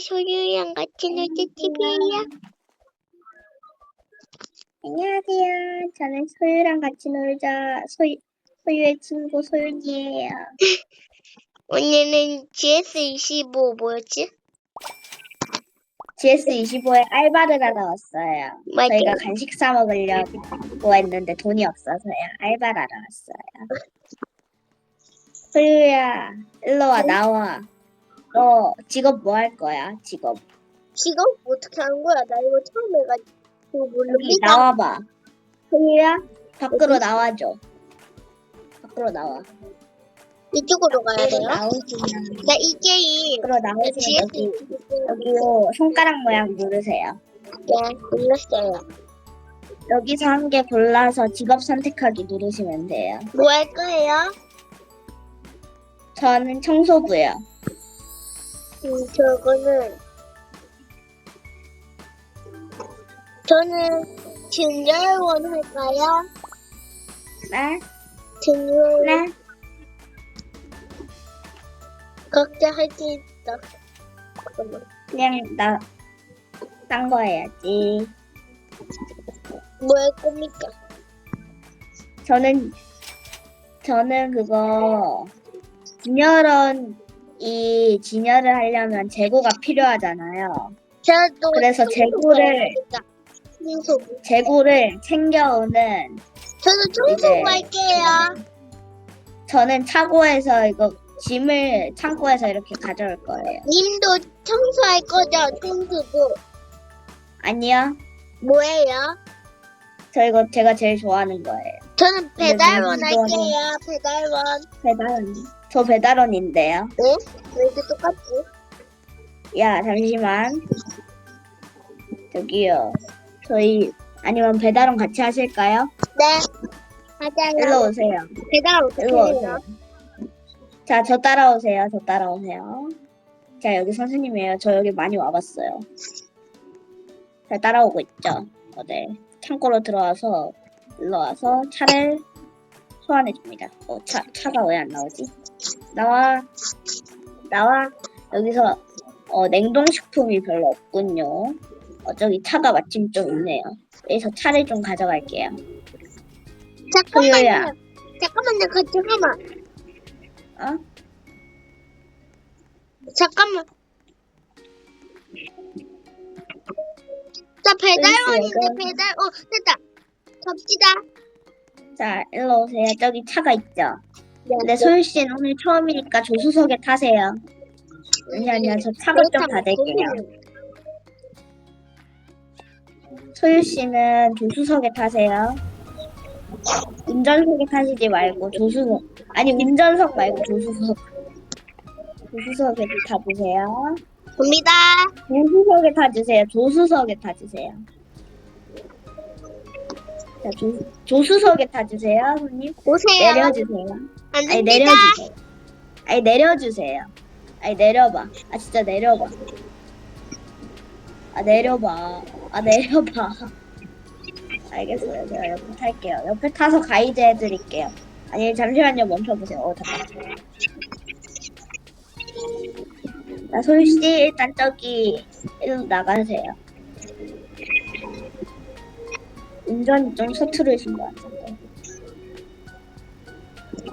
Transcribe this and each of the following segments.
소유랑 같이 놀자 TV야. 안녕하세요. 저는 소유랑 같이 놀자 소유, 소유의 친구 소윤이에요. 오늘은 GS25 뭐였지? GS25에 알바를 하러 왔어요. 맞아. 저희가 간식 사 먹으려고 했는데 돈이 없어서요. 알바를 하러 왔어요. 소유야, 일로 와, 나와. 너 직업 뭐 할 거야? 직업. 지금 어떻게 하는 거야? 나 이거 처음 해가지고 여기 모릅니다. 나와봐. 소유야, 밖으로 나와줘. 밖으로 나와. 이쪽으로 가야 돼요? 나오시면, 나 이 게임 밖으로 나오시면 여기, GS25 여기요, 손가락 모양 누르세요. 네, 눌렀어요. 여기서 한 개 골라서 직업 선택하기 누르시면 돼요. 뭐 할 거예요? 저는 청소부요. 음, 저거는 저는 진열원 할까요? 네? 진열 네? 각자 할 수 있다. 잠깐만. 그냥 나, 딴거 해야지. 뭐 할 겁니까? 저는, 저는 그거, 진열원 이 진열을 하려면 재고가 필요하잖아요. 그래서 재고를. 재고를 챙겨오는, 저는 청소부 이제- 할게요. 저는 차고에서 이거, 짐을 창고에서 이렇게 가져올 거예요. 님도 청소할 거죠? 청소부. 아니요. 뭐예요? 저 이거 제가 제일 좋아하는 거예요. 저는 배달원 네, 할게요. 배달원. 배달원. 저 배달원인데요. 네? 왜 이렇게 똑같지? 야, 잠시만. 저기요. 저희, 아니면 배달원 같이 하실까요? 네. 일로 오세요. 배달 어떻게 일로 해요? 오세요. 자, 저 따라오세요. 저 따라오세요. 자, 여기 선생님이에요. 저 여기 많이 와봤어요. 잘 따라오고 있죠? 어, 네. 창고로 들어와서, 일로 와서 차를 소환해줍니다. 어, 차, 차가 왜 안 나오지? 나와. 나와. 여기서, 어, 냉동식품이 별로 없군요. 어, 저기 차가 마침 좀 있네요. 여기서 차를 좀 가져갈게요. 잠깐만요. 잠깐만요. 그, 잠깐만. 어? 잠깐만. 자, 배달원인데 배달, 어, 됐다. 갑시다. 자, 일로 오세요. 저기 차가 있죠? 네, 근데 소율 씨는 오늘 처음이니까 조수석에 타세요. 아니, 아니요. 저 차가 좀 받을게요. 소율 씨는 조수석에 타세요. 운전석에 타시지 말고 조수석. 아니, 운전석 말고 조수석. 조수석에 타주세요. 봅니다. 조수석에 타주세요. 조수석에 타주세요. 자, 조, 조수석에 타주세요, 손님. 오세요. 내려주세요. 안 아니 됩니다. 내려주세요. 아니 내려주세요. 아니 내려봐. 아 진짜 내려봐. 아 내려봐. 아 내려봐. 알겠어요. 제가 옆에 탈게요. 옆에 타서 가이드 해드릴게요. 아니 잠시만요. 멈춰보세요. 어 잠깐. 나 솔씨 일단 저기 일로 나가세요. 운전이 좀 서투르신 것 같은데.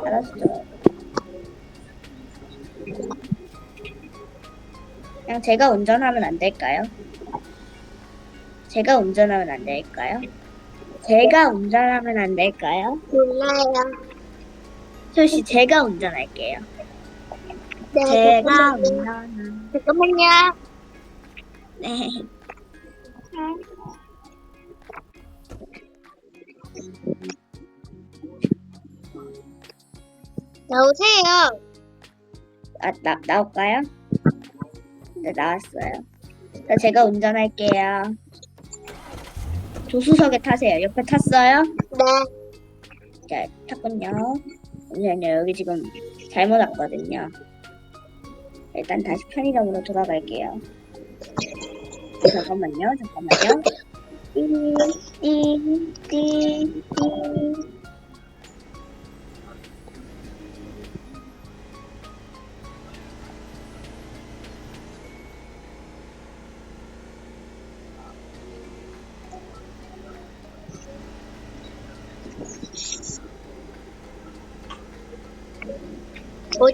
알았어요. 그냥 제가 운전하면 안 될까요? 제가 운전하면 안 될까요? 제가 운전하면 안 될까요? 몰라요. 소씨 제가 운전할게요. 네, 제가 잠깐만요. 운전. 잠깐만요. 네. 나오세요. 아, 나, 나올까요? 네, 나왔어요. 자, 제가 운전할게요. 조수석에 타세요. 옆에 탔어요? 네. 자, 탔군요. 잠시만요. 여기 지금 잘못 왔거든요. 일단 다시 편의점으로 돌아갈게요. 잠깐만요. 잠깐만요. 띠, 띠, 띠, 띠.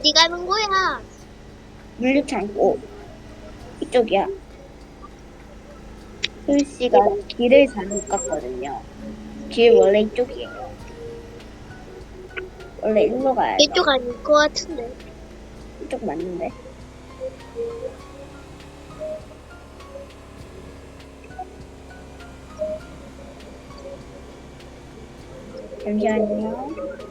어디 가는 거야? 물류창고 이쪽이야. 솔씨가 길을 잘못 갔거든요. 길 원래 이쪽이에요. 원래 일로 가야 돼. 이쪽 아닐 것 같은데. 이쪽 맞는데. 잠시만요.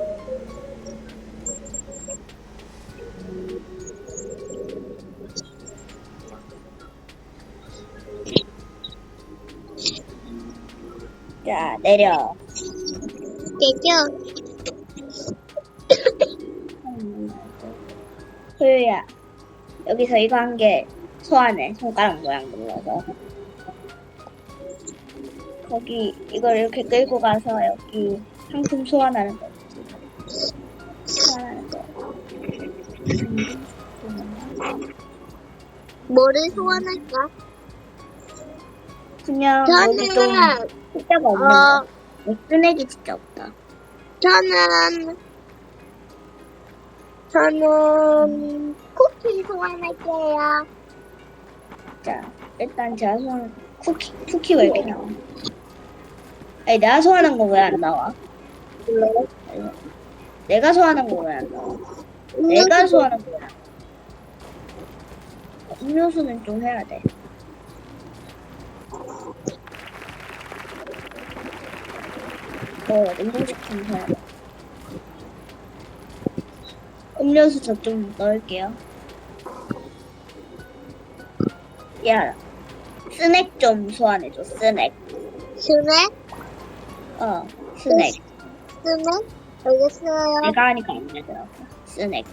자, 내려. 깨져. 소유야, 여기서 이거 한 개 소환해. 손가락 모양 눌러서. 거기 이걸 이렇게 끌고 가서 여기 상품 소환하는 거. 소환하는 거. 뭐를 소환할까? 그냥 저는, 숫자가 어, 없는데. 어, 쓰레기 진짜 없다. 저는, 저는 쿠키 소환할게요. 자, 일단 제가 소환 쿠키 쿠키 왜 이렇게 나와? 아니 내가 소환한 거 왜 안 나와? 내가 소환한 거 왜 안 나와? 내가 소환한 거야. 음료수는 좀 해야 돼. 어, 냉동식품 해야 돼. 음료수 저좀 넣을게요. 야, 스낵 좀 소환해줘, 스낵. 스낵? 어, 스낵. 스낵? 알겠어요. 내가 하니까 안 되더라고. 스낵.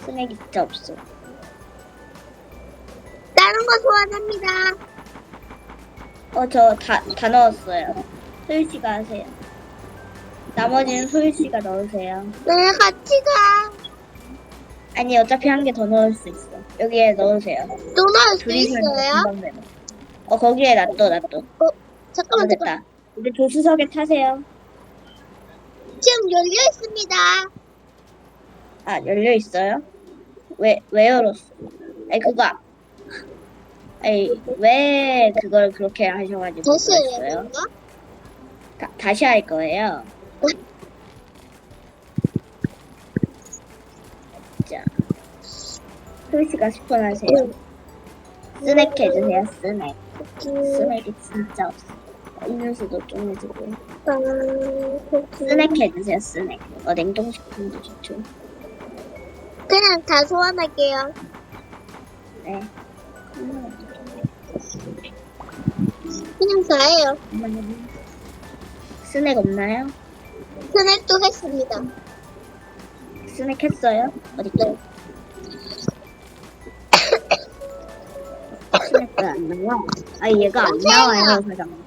스낵이 진짜 없어. 다른 거 소환합니다. 어, 저 다, 다 넣었어요. 소율 씨가 하세요. 나머지는 소율 씨가 넣으세요. 네, 같이 가. 아니, 어차피 한 개 더 넣을 수 있어. 여기에 넣으세요. 또 넣을 수 둘이서 있어요? 금방 되네. 어, 거기에 놔둬, 놔둬. 어, 잠깐만, 잠깐만. 됐다. 이제 조수석에 타세요. 지금 열려 있습니다. 아, 열려 있어요? 왜, 왜 열었어? 아니, 그거. 아 니, 왜 그걸 그렇게 하셔가지고. 다시 그랬어요? 되는가? 다, 다시 할 거예요. 자, 소희씨가 스폰하세요. 스낵 해주세요, 스낵. 스낵이 진짜 없어. 음료수도 좀 해주고. 음, 스낵 해주세요, 스낵. 어, 냉동식품도 좋죠. 그냥 다 소환할게요. 네. 음, 그냥 다예요. 스낵 없나요? 스낵도 했습니다. 스낵 했어요? 어딨죠? 스낵 왜안 나와? 아 얘가 안 나와요 사장.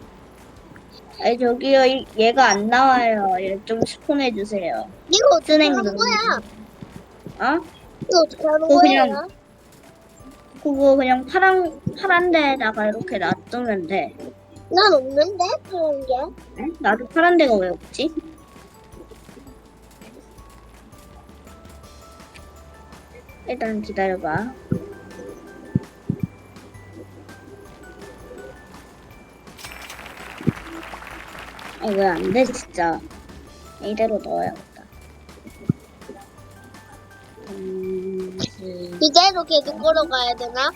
아니 저기요 이- 얘가 안 나와요. 얘 좀 스폰해 주세요. 이거 어떻게 스낵 하는 거야? 어? 이거 어떻게 하는? 그냥- 그거 그냥 파란 파란 데에다가 이렇게 놔두면 돼. 난 없는데 그런 게. 에? 나도 파란 데가 왜 없지? 일단 기다려봐. 아, 왜 안 돼, 진짜. 이대로 넣어야겠다. 음, 그, 이대로 계속 걸어가야 되나?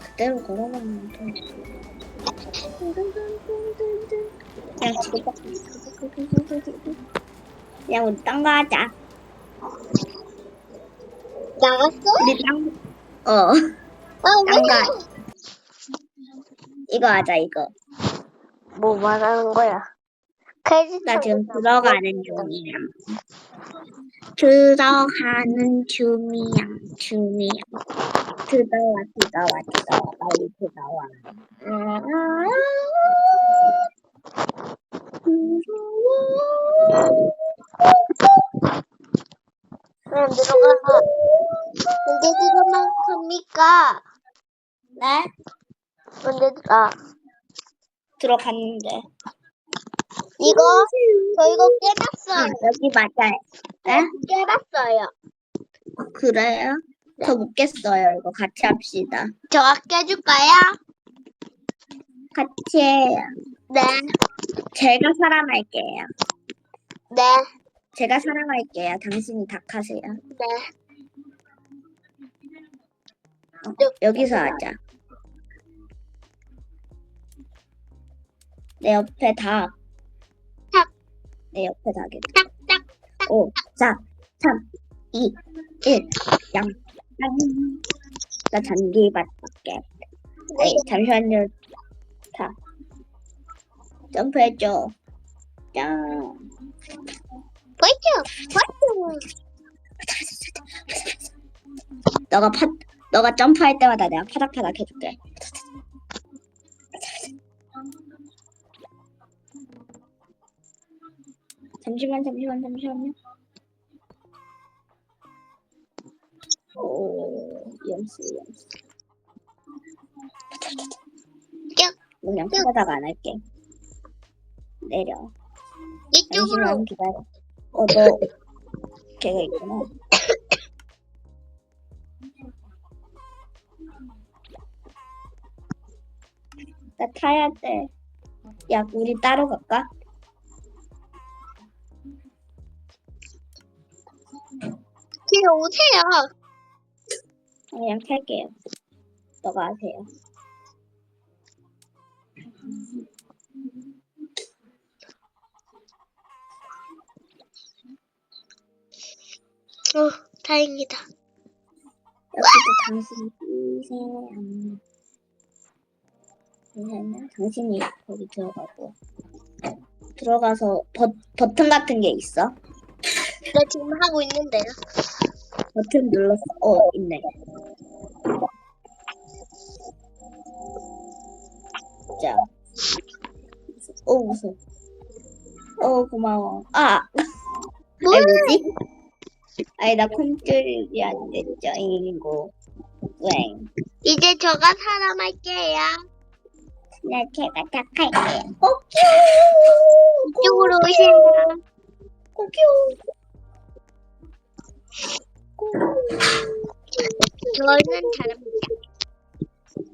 그대로 걸어가면 돼. 그냥 지금 빡. 그냥 우리 딴거 하자. 나갔어? 우리 딴, 어, 아, 왜? 딴 거. 이거 하자, 이거. 뭐 말하는 거야? 나 지금 들어가는 중이야. 들어가는 중이야, 중이야. 들어와, 들어와, 들어와, 빨리 들어와. 아, 왜 들어가나? 언제 들어갑니까? 네? 언제 들어? 들어갔는데. 이거 저 이거 아, 깨봤어요. 여기 맞아요. 네? 깨봤어요. 그래요? 저 못 깼어요. 이거 같이 합시다. 저가 깨줄까요? 같이 해요. 네. 제가 사람할게요. 네. 제가 사람할게요. 당신이 닭하세요. 네. 어, 여기서 하자. 내 옆에 닭. 닭. 내 옆에 닭이. 딱, 딱. 5, 4, 3, 2, 1. 양. 양. 나 잔디밭 밖에. 에이, 잠시만요. 다. 점프해줘. 짱. 보이죠? 보이죠? 너가 파, 너가 점프할 때마다 내가 파닥파닥 해줄게. 잠시만, 잠시만, 잠시만요. 오, 연습, 연습. 쭉. 그냥 파닥 안 할게. 내려. 이쪽으로. 잠시만 기다려. 어, 너, 걔가 있구나. 나 타야 돼. 야, 우리 따로 갈까? 그냥 오세요. 그냥 탈게요. 너가 하세요. 어, 다행이다. 여기도 당신이 뛰세요. 잠시만요. 당신이 거기 들어가고. 들어가서 버, 버튼 같은 게 있어? 네, 지금 하고 있는데요. 버튼 눌렀어. 어, 있네. 오, 무서워. 어, 고마워. 아! 뭐야? 아니, 뭐지? 아니, 나 컴퓨터이 안 됐죠, 이거. 웽. 이제 저가 사람할게요. 나 제가 닭할게. 꼬끼! 이쪽으로 오세요. 꼬끼! 저는 잘합니다.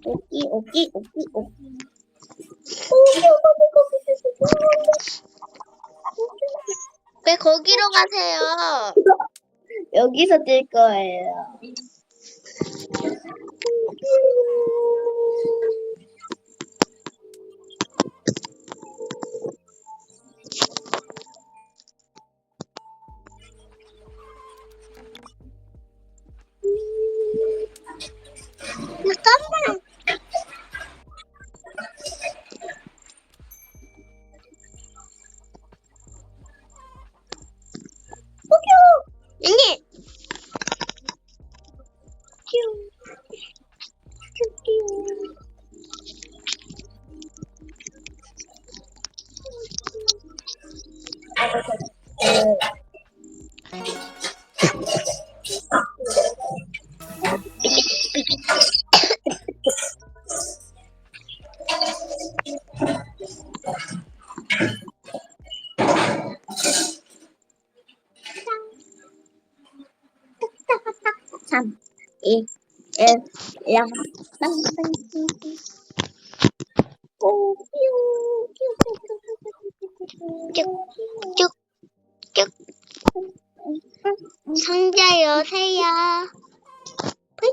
오끼, 오끼, 오끼, 오끼. 왜 거기로 가세요? 여기서 뛸 거예요. 뾰, 뾰, 쭉, 상자 여세요. 보이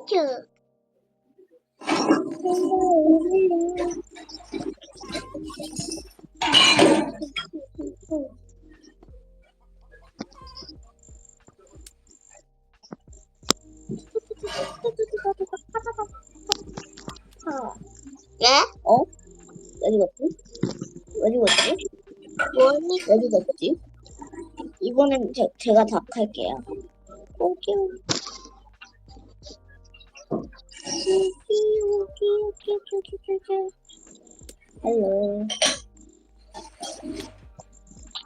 어디 갔지? 이번엔 제, 제가 닭 할게요. 오기 오기 오기 오기 오기 오기 오기 헬로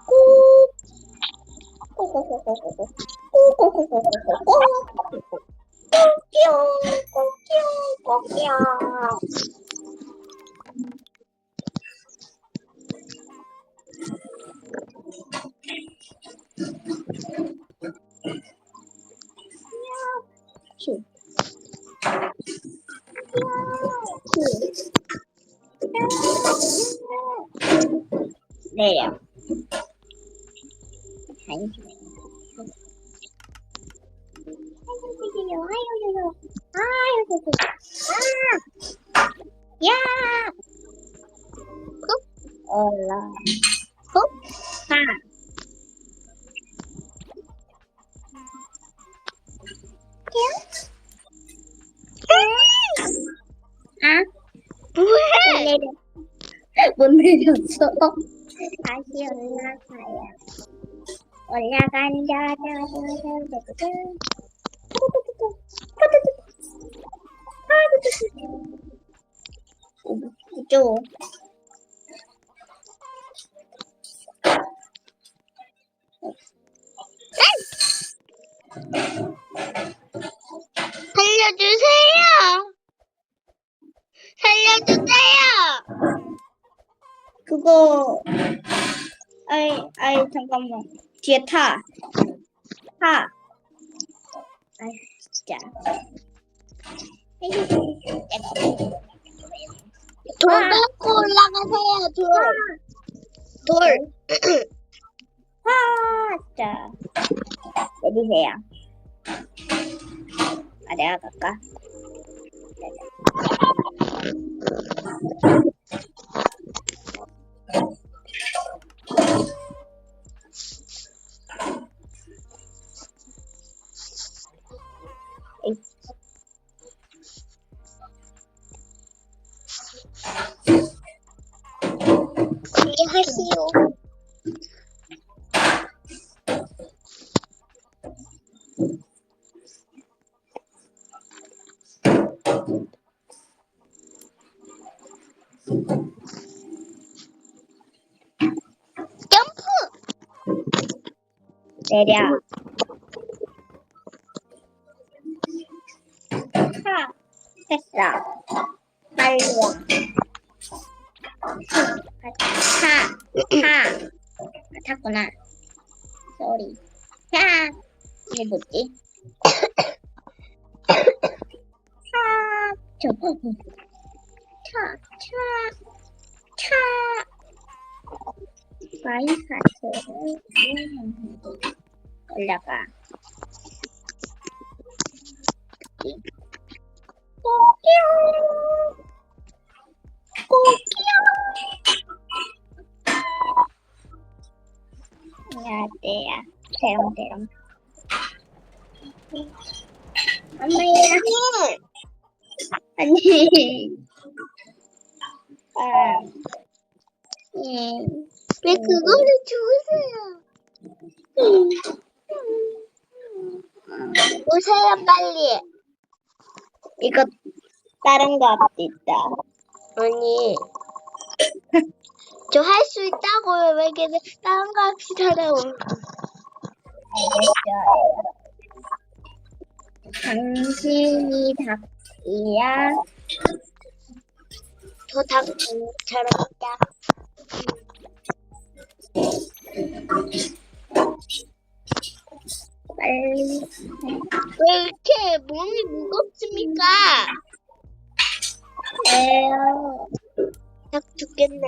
꼭 꼬꼬꼬꼬꼬꼬 꼬꼬꼬꼬꼬꼬 꼬끼요 꼬끼 요 꼬끼요 휴. 네요. 잠시만요. 아유, 아유, 아유, 아, 야, 올라, 훅, 못 내렸어. 다시 올라가요. 올라간다. 이 뒤에 타. 타. 아이 진짜. 돌 밟고 올라가세요. 돌. 돌. 아, 자. 내리세요. 아, 내가 갈까? 에이, 준비하시오. 점프! 내려. 안녕하세요. 대롱대롱. 엄마야. 아니. 아. 예. 왜 그거를 주세요? 오세요 빨리. 이거 다른 거 있다. 아니. 저 할 수 있다고요. 왜 걔네 다른 거 합시다라고. 알겠어요. 당신이 닭이야. 저 닭처럼 있다. 빨리. 왜 이렇게 몸이 무겁습니까? 해요. 닭 죽겠네.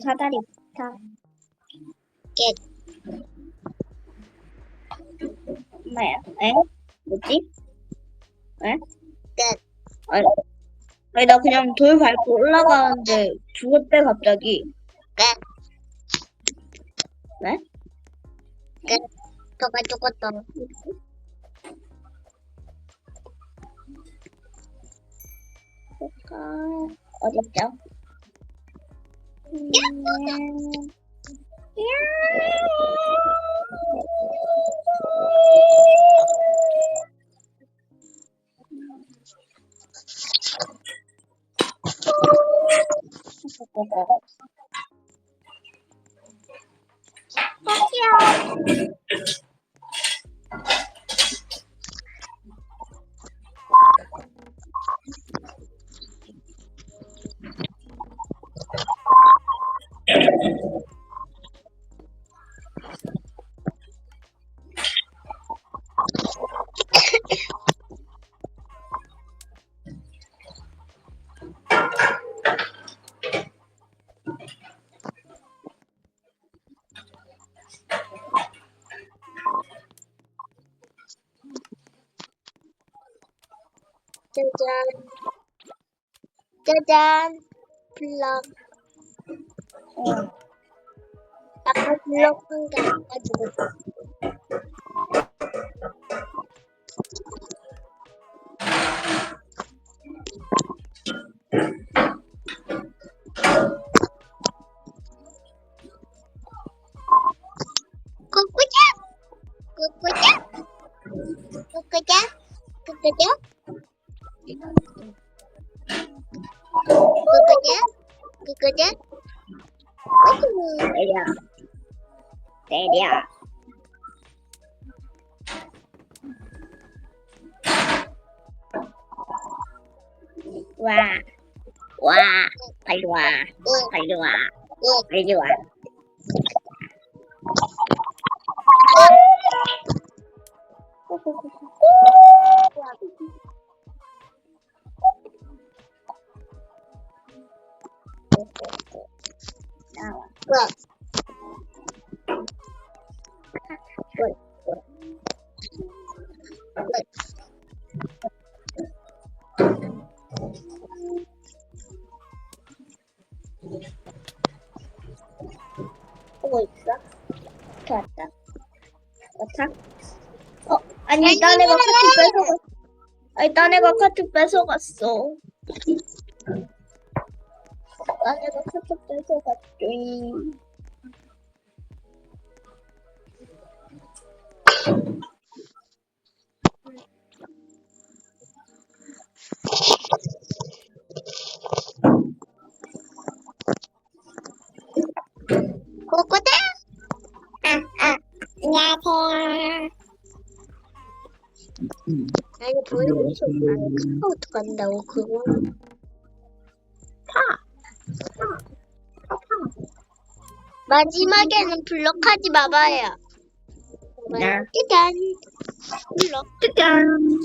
사다리 깨. 엄마야 에? 뭐지? 에? 끝. 아니, 아니 나 그냥 돌 밟고 올라가는데 죽었대 갑자기 끝. 네? 끝. 너가 죽었다. 볼까? 어딨죠? 음, 짜잔. 짜잔. 블럭. 어, 아 응. 빨리 와. 나 아니, 딴 애가 카트 뺏어갔어. 아니, 딴 애가 카트 뺏어갔어. 딴 애가 카트 뺏어갔죠. 카카오톡 간다고, 그거. 마지막에는 블럭하지 마봐요. 네. 짜잔! 블럭. 짜잔.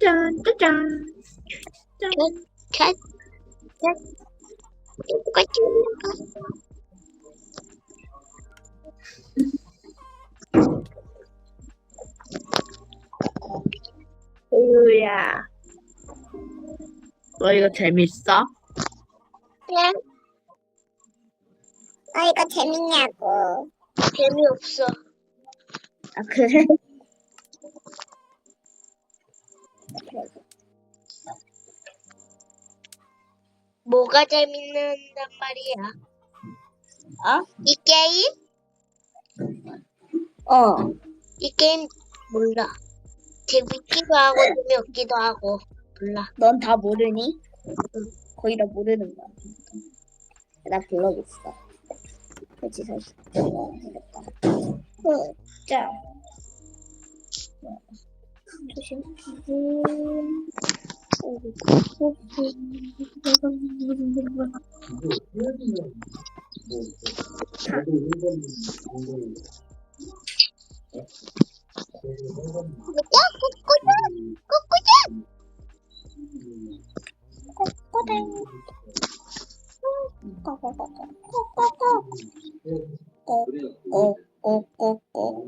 짜잔, 짜잔. 캣, 캣. 똑같이 올라가. 우야. 너 이거 재밌어? 그냥 아, 이거 재밌냐고. 재미없어. 아, 그래? 뭐가 재밌는단 말이야? 어? 이 게임? 어. 이 게임 몰라. 재밌기도 하고 재미없기도 하고 몰라. 넌 다 모르니? 거의 다 모르는 거야. 나 블럭 있어. 그치, 사실. 어, 생겼다. 어, 자. 조심. 야, 꼬꼬자! 꼬꼬자! 꼬꼬댕. 꼬꼬꼬꼬꼬꼬꼬. 꼬꼬꼬꼬꼬.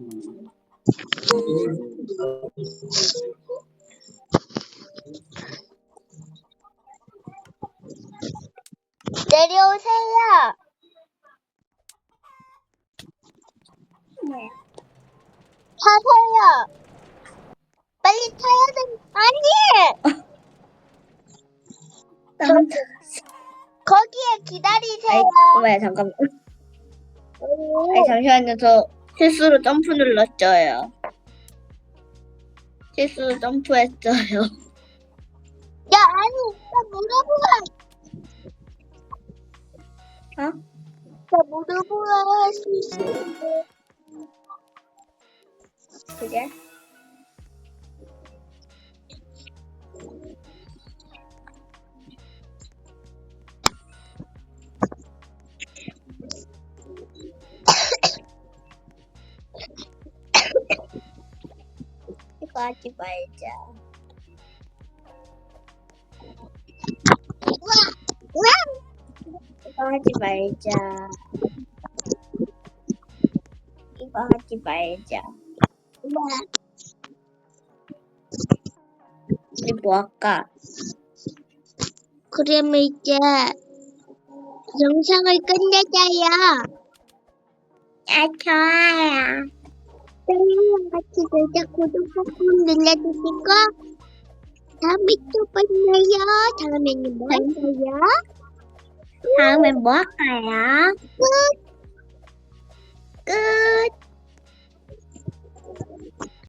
내려오세요. 뭐야? 타세요. 빨리 타야 돼. 아니! 거기에 기다리세요. 뭐야, 잠깐만. 아니, 잠시만요. 저 실수로 점프 눌렀어요. 실수로 점프했어요. 야, 아니, 나 물어보라. 어? 나 물어보라 할수 있어. 그게? 이거 하지 말자. 이거 하지 말자. 우리 뭐 할까? 그러면 이제 영상을 끝내자요. 아, 좋아요. 놀자 구독 꾹꾹 눌러주시고 다음에 또 만나요. 다음에는 뭐 할까요? 다음엔 뭐 할까요? 끝! 끝.